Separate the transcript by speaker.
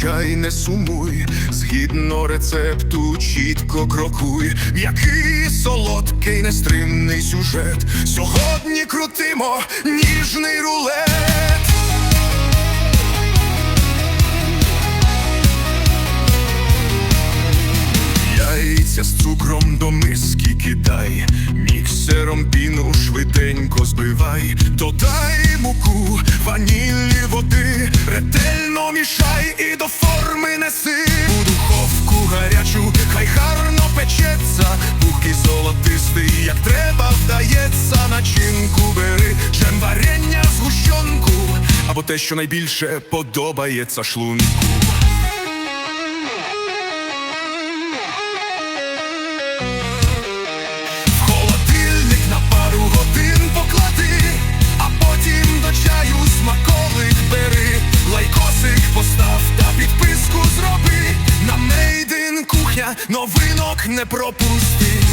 Speaker 1: чай, не сумуй, згідно рецепту, чітко крокуй. М'який, солодкий, нестримний сюжет. Сьогодні крутимо ніжний рулет. Яйця з цукром до миски кидай, міксером піну швиденько збивай, додай муку, ванілі ретельно мішай і до форми неси. У духовку гарячу, хай гарно печеться, пухкий золотистий, як треба вдається, начинку бери, джем варення згущенку, або те, що найбільше подобається шлунку. Новинок не пропусти.